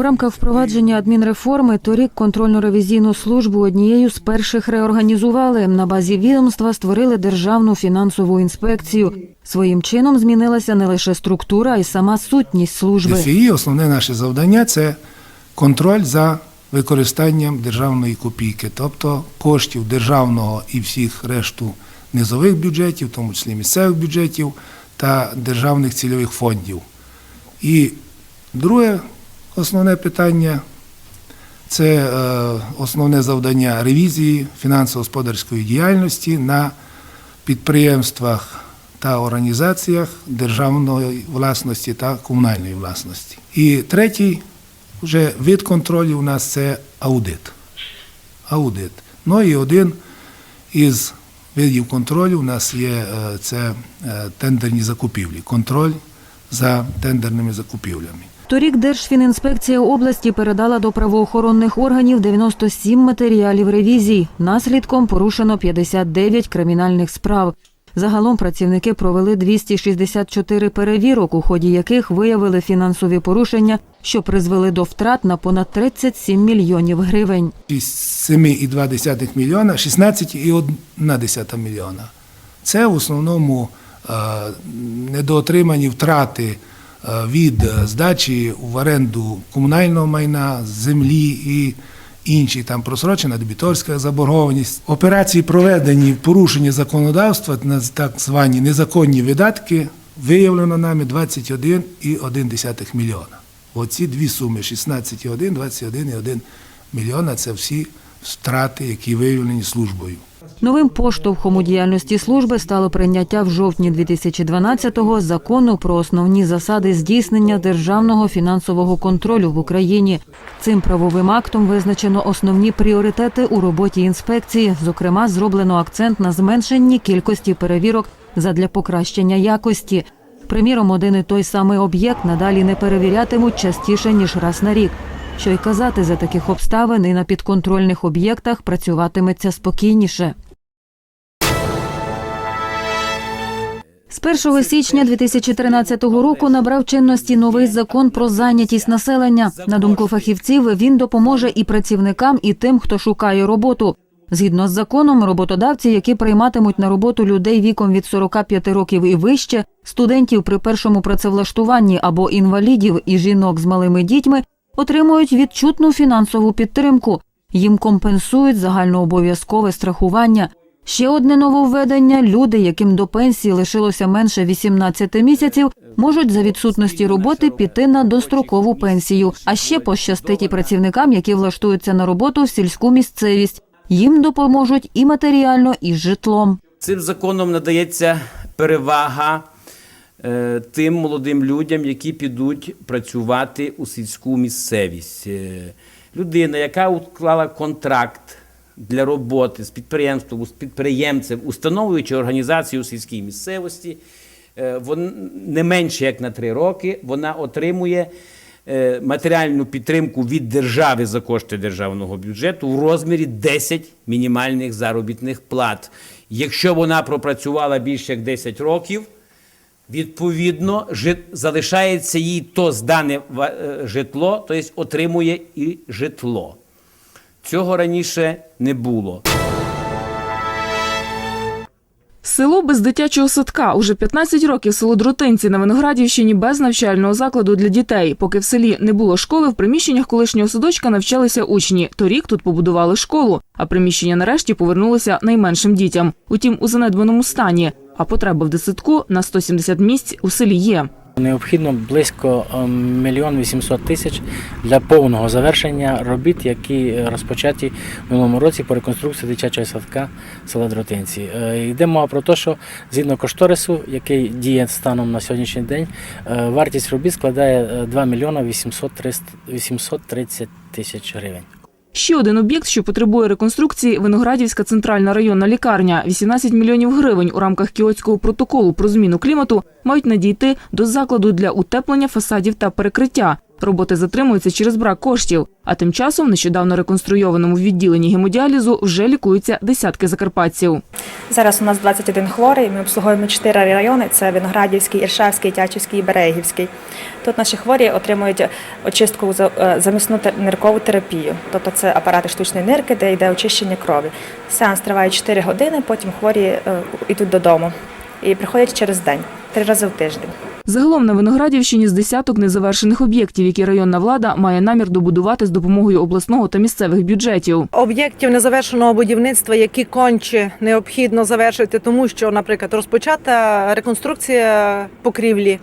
У рамках впровадження адмінреформи торік контрольно-ревізійну службу однією з перших реорганізували. На базі відомства створили державну фінансову інспекцію. Своїм чином змінилася не лише структура, а й сама сутність служби. ДФІ основне наше завдання це контроль за використанням державної копійки, тобто коштів державного і всіх решту низових бюджетів, в тому числі місцевих бюджетів та державних цільових фондів. І друге основне питання це е, основне завдання ревізії фінансово-господарської діяльності на підприємствах та організаціях державної власності та комунальної власності. І третій вже вид контролю у нас це аудит. Аудит. Ну і один із видів контролю у нас є е, це е, тендерні закупівлі, контроль за тендерними закупівлями. Торік Держфінінспекція області передала до правоохоронних органів 97 матеріалів ревізій. Наслідком порушено 59 кримінальних справ. Загалом працівники провели 264 перевірок, у ході яких виявили фінансові порушення, що призвели до втрат на понад 37 мільйонів гривень. Із 7,2 мільйона 16,1 мільйона. Це в основному е, недоотримані втрати від е, здачі в оренду комунального майна, землі і інші там просрочена дебіторська заборгованість. Операції проведені в порушенні законодавства на так звані незаконні видатки виявлено нами 21,1 мільйона. Оці дві суми 16,1, 21,1 мільйона це всі втрати, які виявлені службою. Новим поштовхом у діяльності служби стало прийняття в жовтні 2012-го закону про основні засади здійснення державного фінансового контролю в Україні. Цим правовим актом визначено основні пріоритети у роботі інспекції. Зокрема, зроблено акцент на зменшенні кількості перевірок задля покращення якості. Приміром, один і той самий об'єкт надалі не перевірятимуть частіше ніж раз на рік. Що й казати за таких обставин і на підконтрольних об'єктах працюватиметься спокійніше. З 1 січня 2013 року набрав чинності новий закон про зайнятість населення. На думку фахівців, він допоможе і працівникам, і тим, хто шукає роботу. Згідно з законом, роботодавці, які прийматимуть на роботу людей віком від 45 років і вище, студентів при першому працевлаштуванні або інвалідів і жінок з малими дітьми, отримують відчутну фінансову підтримку. Їм компенсують загальнообов'язкове страхування. Ще одне нововведення: люди, яким до пенсії лишилося менше 18 місяців, можуть за відсутності роботи піти на дострокову пенсію. А ще пощастить і працівникам, які влаштуються на роботу в сільську місцевість. Їм допоможуть і матеріально, і житлом. Цим законом надається перевага тим молодим людям, які підуть працювати у сільську місцевість. Е, людина, яка уклала контракт для роботи з підприємством, з підприємцем, установуючи організацію у сільській місцевості, е, не менше як на три роки, вона отримує е, матеріальну підтримку від держави за кошти державного бюджету в розмірі 10 мінімальних заробітних плат. Якщо вона пропрацювала більше як 10 років, відповідно жит- залишається їй то здане е, житло, тобто отримує і житло. Цього раніше не було. Село без дитячого садка. Уже 15 років село Дротинці на Виноградівщині без навчального закладу для дітей. Поки в селі не було школи, в приміщеннях колишнього садочка навчалися учні. Торік тут побудували школу, а приміщення нарешті повернулися найменшим дітям. Утім, у занедбаному стані. А потреба в дитсадку на 170 місць у селі є. Необхідно близько е, мільйон вісімсот тисяч для повного завершення робіт, які розпочаті в минулому році по реконструкції дитячого садка села Дротинці. Е, Йде мова про те, що згідно кошторису, який діє станом на сьогоднішній день, е, вартість робіт складає е, 2 мільйона 830 тисяч гривень. Ще один об'єкт, що потребує реконструкції – Виноградівська центральна районна лікарня. 18 мільйонів гривень у рамках Кіотського протоколу про зміну клімату мають надійти до закладу для утеплення фасадів та перекриття. Роботи затримуються через брак коштів. А тим часом в нещодавно реконструйованому відділенні гемодіалізу вже лікуються десятки закарпатців. Зараз у нас 21 хворий. Ми обслуговуємо 4 райони: це Виноградівський, Іршавський, Тячівський і Берегівський. Тут наші хворі отримують очистку е, замісну ниркову терапію, тобто це апарати штучної нирки, де йде очищення крові. Сеанс триває 4 години, потім хворі е, йдуть додому і приходять через день, три рази в тиждень. Загалом на Виноградівщині з десяток незавершених об'єктів, які районна влада має намір добудувати з допомогою обласного та місцевих бюджетів. об'єктів незавершеного будівництва, які конче необхідно завершити, тому що, наприклад, розпочата реконструкція покрівлі.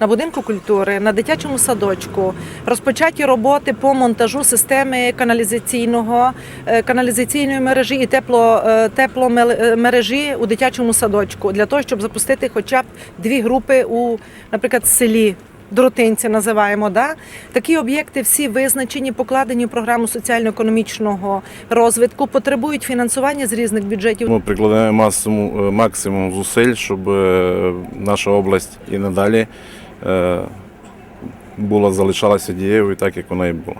На будинку культури, на дитячому садочку, розпочаті роботи по монтажу системи каналізаційного е, каналізаційної мережі і тепло, е, тепломережі у дитячому садочку для того, щоб запустити хоча б дві групи у, наприклад, селі. Дротинці називаємо, да? такі об'єкти всі визначені, покладені в програму соціально-економічного розвитку, потребують фінансування з різних бюджетів. Ми прикладаємо максимум, е, зусиль, щоб наша область і надалі була залишалася дієвою так, як вона і була.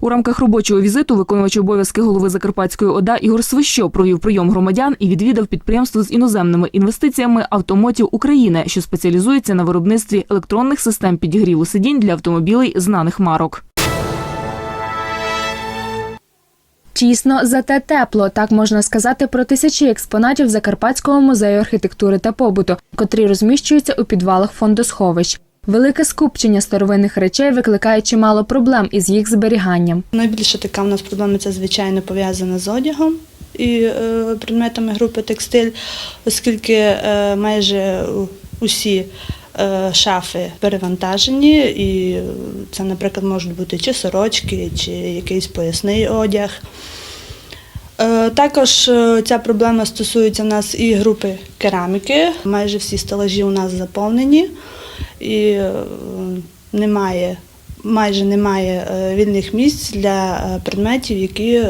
У рамках робочого візиту виконувач обов'язки голови Закарпатської ОДА Ігор Свищо провів прийом громадян і відвідав підприємство з іноземними інвестиціями Автомотів України, що спеціалізується на виробництві електронних систем підігріву сидінь для автомобілей знаних марок. Тісно, зате тепло. Так можна сказати про тисячі експонатів Закарпатського музею архітектури та побуту, котрі розміщуються у підвалах фондосховищ. Велике скупчення старовинних речей викликає чимало проблем із їх зберіганням. Найбільша така в нас проблема це звичайно пов'язана з одягом і е, предметами групи текстиль, оскільки е, майже усі е, шафи перевантажені, і це, наприклад, можуть бути чи сорочки, чи якийсь поясний одяг. Також ця проблема стосується в нас і групи кераміки. Майже всі стелажі у нас заповнені і е, немає, майже немає е, вільних місць для е, предметів, які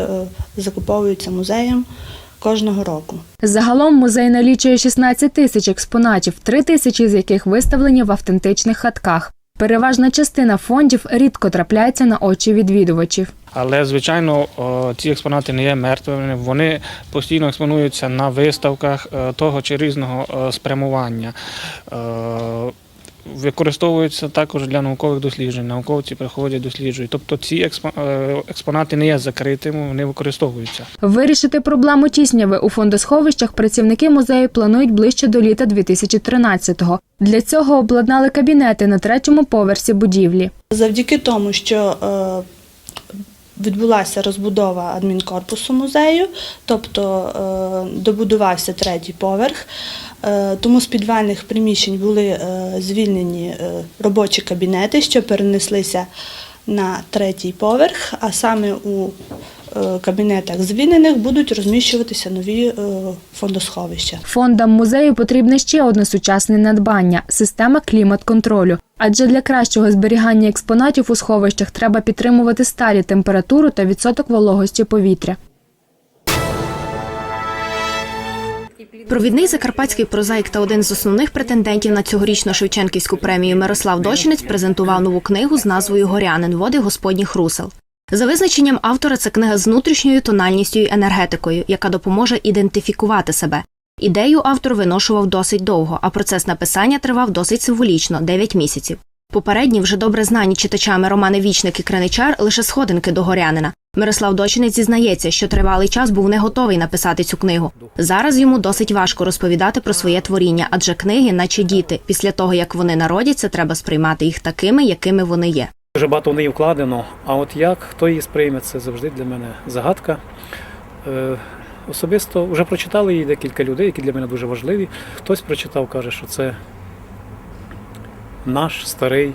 закуповуються музеєм кожного року. Загалом музей налічує 16 тисяч експонатів, 3 тисячі з яких виставлені в автентичних хатках. Переважна частина фондів рідко трапляється на очі відвідувачів. Але звичайно, ці експонати не є мертвими. Вони постійно експонуються на виставках того чи різного спрямування. Використовуються також для наукових досліджень. Науковці приходять, досліджують. Тобто ці е, експонати не є закритими, вони використовуються. Вирішити проблему тісняви у фондосховищах працівники музею планують ближче до літа 2013-го. Для цього обладнали кабінети на третьому поверсі будівлі. Завдяки тому, що е, відбулася розбудова адмінкорпусу музею, тобто е, добудувався третій поверх, тому з підвальних приміщень були е, звільнені е, робочі кабінети, що перенеслися на третій поверх, а саме у е, кабінетах звільнених будуть розміщуватися нові е, фондосховища. Фондам музею потрібне ще одне сучасне надбання система клімат-контролю. Адже для кращого зберігання експонатів у сховищах треба підтримувати сталі температуру та відсоток вологості повітря. Провідний закарпатський прозаїк та один з основних претендентів на цьогорічну Шевченківську премію Мирослав Дощинець презентував нову книгу з назвою Горянин води господніх русел. За визначенням автора, це книга з внутрішньою тональністю і енергетикою, яка допоможе ідентифікувати себе. Ідею автор виношував досить довго, а процес написання тривав досить символічно 9 місяців. Попередні, вже добре знані читачами романи Вічник і Криничар лише сходинки до горянина. Мирослав Дочинець зізнається, що тривалий час був не готовий написати цю книгу. Зараз йому досить важко розповідати про своє творіння, адже книги, наче діти, після того як вони народяться, треба сприймати їх такими, якими вони є. Дуже багато в неї вкладено. А от як хто її сприйме, це завжди для мене загадка. Е, особисто вже прочитали її декілька людей, які для мене дуже важливі. Хтось прочитав, каже, що це наш старий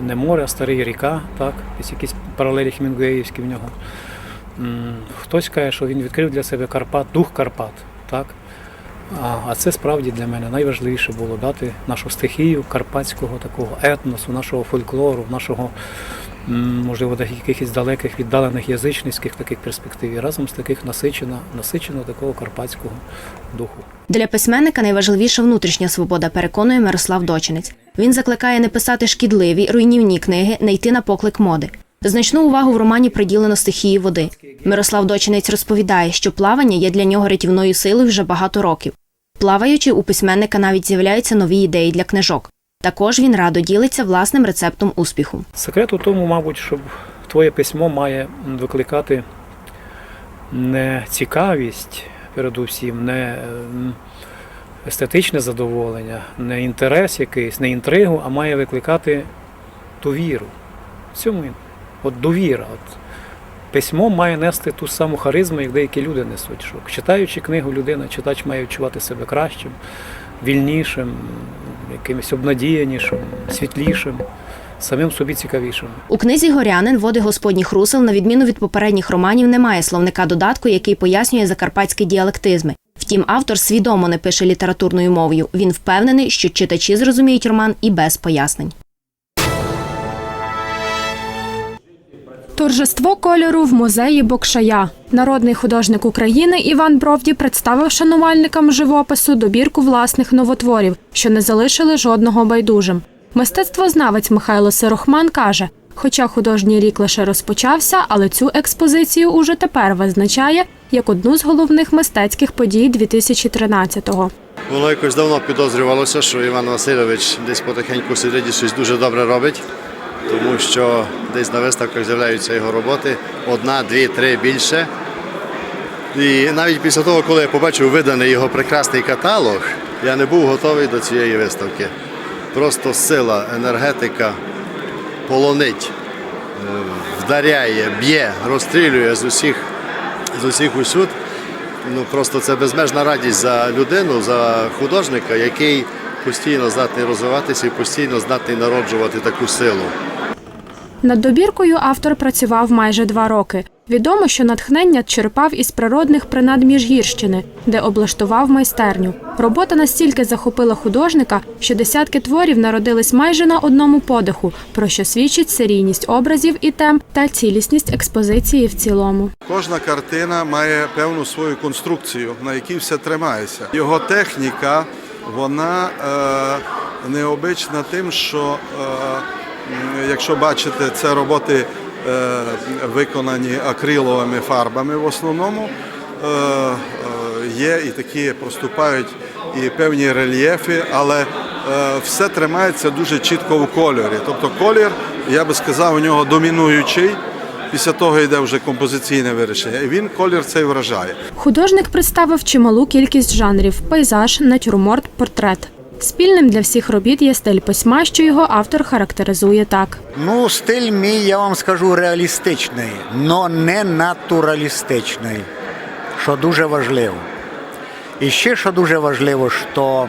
не море, а старий ріка, так, якісь паралелі хмінгуеївські в нього. Хтось каже, що він відкрив для себе Карпат, дух Карпат. Так? А, це справді для мене найважливіше було дати нашу стихію карпатського такого етносу, нашого фольклору, нашого, можливо, якихось далеких віддалених язичницьких таких перспектив. І разом з таких насичено, насичено такого карпатського духу. Для письменника найважливіша внутрішня свобода, переконує Мирослав Дочинець. Він закликає не писати шкідливі, руйнівні книги, не йти на поклик моди. Значну увагу в романі приділено стихії води. Мирослав Дочинець розповідає, що плавання є для нього рятівною силою вже багато років. Плаваючи, у письменника навіть з'являються нові ідеї для книжок. Також він радо ділиться власним рецептом успіху. Секрет у тому, мабуть, що твоє письмо має викликати не цікавість, передусім, не естетичне задоволення, не інтерес якийсь, не інтригу, а має викликати довіру. В цьому от довіра. От. Письмо має нести ту саму харизму, як деякі люди несуть. Що читаючи книгу, людина, читач має відчувати себе кращим, вільнішим, якимось обнадіянішим, світлішим, самим собі цікавішим. У книзі Горянин води господніх русел, на відміну від попередніх романів, немає словника додатку, який пояснює закарпатські діалектизми. Втім, автор свідомо не пише літературною мовою. Він впевнений, що читачі зрозуміють роман і без пояснень. Торжество кольору в музеї Бокшая. Народний художник України Іван Бровді представив шанувальникам живопису добірку власних новотворів, що не залишили жодного байдужим. Мистецтвознавець Михайло Сирохман каже: хоча художній рік лише розпочався, але цю експозицію уже тепер визначає як одну з головних мистецьких подій 2013-го. Воно якось давно підозрювалося, що Іван Васильович десь потихеньку сидить і щось дуже добре робить, тому що десь на виставках з'являються його роботи одна, дві, три більше. І навіть після того, коли я побачив виданий його прекрасний каталог, я не був готовий до цієї виставки. Просто сила, енергетика полонить, е, вдаряє, б'є, розстрілює з усіх, з усіх усюд. Ну просто це безмежна радість за людину, за художника, який постійно здатний розвиватися і постійно здатний народжувати таку силу. Над добіркою автор працював майже два роки. Відомо, що натхнення черпав із природних принад Міжгірщини, де облаштував майстерню. Робота настільки захопила художника, що десятки творів народились майже на одному подиху, про що свідчить серійність образів і тем та цілісність експозиції в цілому. Кожна картина має певну свою конструкцію, на якій все тримається. Його техніка, вона е, необична тим, що е, якщо бачите, це роботи виконані акриловими фарбами в основному. Е, е, є і такі проступають і певні рельєфи, але е, все тримається дуже чітко в кольорі. Тобто колір, я би сказав, у нього домінуючий. Після того йде вже композиційне вирішення. І він колір цей вражає. Художник представив чималу кількість жанрів: пейзаж, натюрморт, портрет. Спільним для всіх робіт є стиль письма, що його автор характеризує так. Ну, стиль мій, я вам скажу, реалістичний, але не натуралістичний, що дуже важливо. І ще що дуже важливо, що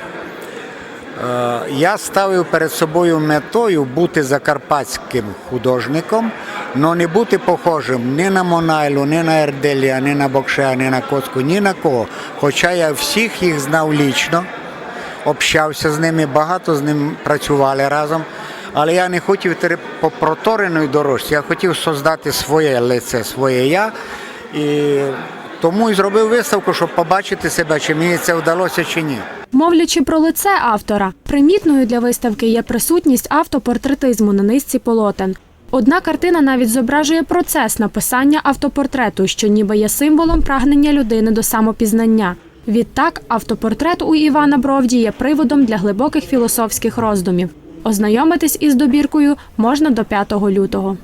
е, я ставив перед собою метою бути закарпатським художником, але не бути похожим ні на Монайлу, ні на Ерделія, ні на Бокшея, ні на Коцку, ні на кого. Хоча я всіх їх знав лічно общався з ними, багато з ним працювали разом. Але я не хотів по протореній дорожці, я хотів создати своє лице, своє я. І тому і зробив виставку, щоб побачити себе, чи мені це вдалося, чи ні. Мовлячи про лице автора, примітною для виставки є присутність автопортретизму на низці полотен. Одна картина навіть зображує процес написання автопортрету, що ніби є символом прагнення людини до самопізнання. Відтак, автопортрет у Івана Бровді є приводом для глибоких філософських роздумів. Ознайомитись із добіркою можна до 5 лютого.